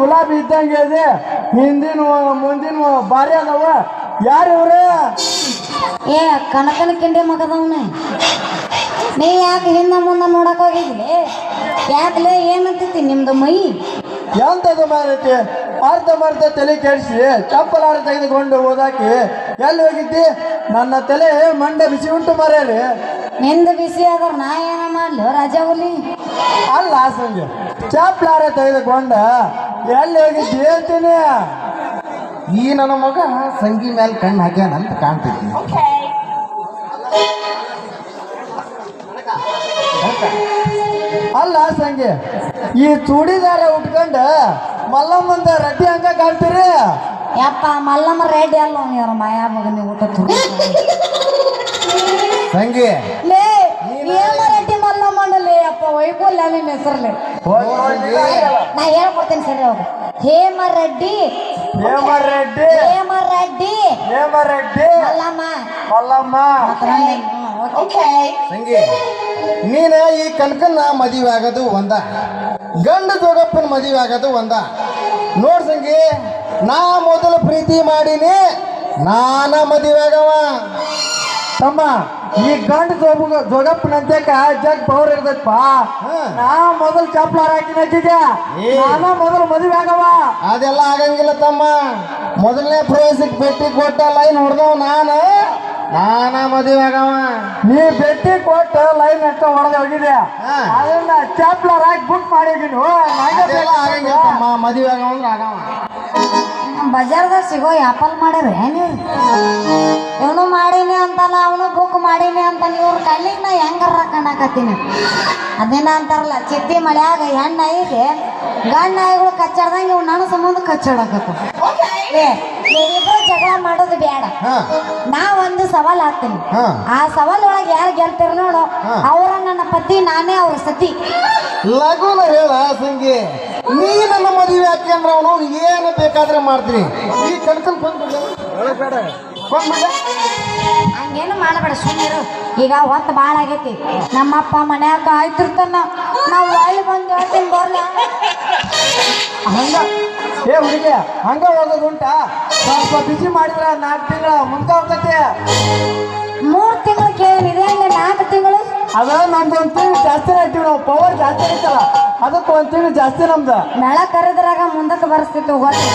ಗುಲಾಬಿ ಇದ್ದಂಗೆ ಇದೆ. ಹಿಂದಿನ ಮುಂದಿನ ಬಾರಿ ಅದಾವ. ಯಾರು ಇವ್ರ? ಏ ಕನಕನ ಕಿಂಡಿ ಮಗದವನ. ನೀ ಯಾಕೆ ಹಿಂದ ಮುಂದ ನೋಡಕ್ ಹೋಗಿದ್ಲಿ? ಯಾಕಲೇ ಏನಂತೈತಿ ನಿಮ್ದು ಮೈ? ಎಂತದು ಮಾರೈತಿ? ಅರ್ಧ ಮರ್ಧ ತಲೆ ಕೆಡಿಸಿ ಚಪ್ಪಲಾರ ತೆಗೆದುಕೊಂಡು ಓದಾಕಿ ಎಲ್ಲಿ ಹೋಗಿದ್ದಿ? ನನ್ನ ತಲೆ ಮಂಡ ಬಿಸಿ ಉಂಟು ಮರ್ಯಾರಿ ನಿಂದ ಬಿಸಿ ಆದ್ರ ನಾ ಏನ ಮಾಡ್ಲಿ ರಜಾ ಹುಲಿ? ಅಲ್ಲ ಸಂಜೆ. ಚಪ್ಪಲಾರ ತೆಗೆದುಕೊಂಡ. ಎಲ್ಲಿ ಹೋಗಿ ಹೇಳ್ತೀನಿ ಈ ನನ್ನ ಮಗ ಸಂಗಿ ಮೇಲೆ ಕಣ್ಣು ಹಾಕ್ಯಾನ ಅಂತ ಕಾಣ್ತೈತಿ ಅಲ್ಲ ಸಂಗಿ ಈ ಚೂಡಿದಾರ ಉಟ್ಕೊಂಡ ಮಲ್ಲಮ್ಮಂದ ರಡ್ಡಿ ಹಂಗ ಕಾಣ್ತೀರಿ? ಯಪ್ಪ ಮಲ್ಲಮ್ಮ ರೆಡ್ಡಿ ಅಲ್ಲ ಅವ್ರ ಮಾಯಾ ಮಗನಿಗೆ ಊಟ ಲೇ ಸಂಗಿ ವೈಕುಲ್ಯ ನಿಮ್ಮ ಹೆಸರಲ್ಲಿ ನಾ. ಹೇಳ್ಕೊಡ್ತೇನೆ ಸರ್ ಅವ್ರು ಹೇಮರೆಡ್ಡಿ. ರೆಡ್ಡಿ ಹೇಮರೆಡ್ಡಿ. ರೆಡ್ಡಿ ಹೇಮ ರೆಡ್ಡಿ ಹೇಮ ರೆಡ್ಡಿ ಮಲ್ಲಮ್ಮ. ಮಲ್ಲಮ್ಮ. ಮತ್ತ್ ನಂದೆ. ಹ್ಮ್, ಓಕೆ. ಸಂಗಿ ನೀನ ಈ ಕನಕನ್ನ ಮದುವೆ ಆಗೋದು ಒಂದ. ಗಂಡ ಜೋಗಪ್ಪನ ಮದುವೆ ಆಗೋದು ಒಂದ. ನೋಡ್ ಸಂಗಿ ನಾ ಮೊದಲು ಪ್ರೀತಿ ಮಾಡೀನಿ ನಾನ ಮದುವೆ ಆಗವ ತಮ್ಮ ಈ ಗಂಡ ಜೋಗ ಜೋಗಪ್ಪನಂತೇಕ ಜಗ್ ಪವರ್ ಇರ್ತೈತಪ್ಪ. ನಾನು ನಾ ಮೊದಲು ಚಪ್ಲಾರ ಹಾಕಿನ ಏ. ನಾನ ಮೊದಲು ಮದುವೆ ಆಗವ. ಅದೆಲ್ಲ ಆಗಂಗಿಲ್ಲ ತಮ್ಮ. ಮೊದಲನೇ ಪ್ರವೇಶಕ್ಕೆ ಭೇಟಿ ಕೊಟ್ಟ ಲೈನ್ ಹೊಡೆದವ್ ನಾನು. ನಾನ ಮದುವೆ ಆಗವ. ನೀ ಭೇಟಿ ಕೊಟ್ಟು ಲೈನ್ ಅಷ್ಟ ಹೊಡೆದ ಹೋಗಿದೆ. ಅದನ್ನ ಚಪ್ಲಾರ ಹಾಕಿ ಬುಕ್ ಮಾಡಿದ್ದೀನಿ ಆಗಂಗಿಲ್ಲ ತಮ್ಮ. ಮದುವೆ ಆಗವ. ಅಂದ್ರೆ ಆಗವ ಬಜಾರ್ದಾಗ ಸಿಗೋ ಆಪಲ್ ಮಾಡ್ಯಾರ ನೀವು ಹೆಂಗಾರ ಕಂಡಾಕತ್ತೀನಿ ಅದೇನ ಅಂತಾರಲ್ಲ ಚಿತ್ತಿ ಮಳೆಯಾಗ ಹೆಣ್ಣು ನಾಯಿಗೆ ಗಂಡ ನಾಯಿಗಳು ಕಚ್ಚಾಡ್ದಂಗೆ ಇವ್ ನನ್ನ ಸಂಬಂಧ ಕಚ್ಚಾಡಕತ್ತ. ಏ ನೀವಿಬ್ರು ಜಗಳ ಮಾಡೋದು ಬೇಡ. ಹಾ. ನಾ ಒಂದು ಸವಾಲ್ ಹಾಕ್ತೀನಿ. ಆ ಸವಾಲ್ ಒಳಗೆ ಯಾರು ಗೆಲ್ತಾರ ನೋಡು. ಅವರ ನನ್ನ ಪತಿ ನಾನೇ ಅವ್ರ ಸತಿ. ಲಗುನ ಹೇಳ ಸಂಗಿ. ನೀ ನನ್ನ ಮದುವೆ ಹಾಕಿ ಅಂದ್ರೆ ಅವನು ಏನು ಬೇಕಾದ್ರೆ ಮಾಡ್ತೀನಿ. ಈ ಕಣ್ಕಲ್ ಬಂದ್ಬಿಡ. ಬಂದ್ಬಿಡ. ಹಂಗೇನು ಮಾಡಬೇಡ ಸುಮ್ಮನಿರು ಈಗ ಹೊತ್ತು ಭಾಳ ಆಗೈತಿ. ನಮ್ಮಪ್ಪ ಮನ್ಯಾಗ ಕಾಯ್ತಿರ್ತಾನ. ನಾವು ಒಳ್ಳೆ ಬಂದು ಹೇಳ್ತೀನಿ ಬರ್ಲ. ಹಂಗ. ಏ ಹುಡುಗಿ ಹಂಗ ಹೋಗೋದು ಉಂಟಾ? ಸ್ವಲ್ಪ ಬಿಸಿ ಮಾಡಿದ್ರ ನಾಲ್ಕು ತಿಂಗಳ ಮುಂದೆ ಹೋಗ್ತೈತಿ ಮೂರು ತಿಂಗಳು ಕೇಳಿದ್ರೆ ಇಲ್ಲ ನಾಲ್ಕು ತಿಂಗಳು? ಅದ ನಮ್ದು ಒಂದು ತಿಂಗಳು ಜಾಸ್ತಿ ಇಟ್ಟಿವಿ ನಾವು. ಪವರ್ ಜಾಸ್ತಿ ಆಯ್ತಲ್ಲ ಅದಕ್ಕೆ ಒಂದು ತಿಂಗಳು ಜಾಸ್ತಿ ನಮ್ದು. ನೆಳ ಕರೆದ್ರಾಗ ಮುಂದಕ್ಕೆ ಬರ್ಸ್ತಿತ್ತು ಗೊತ್ತ?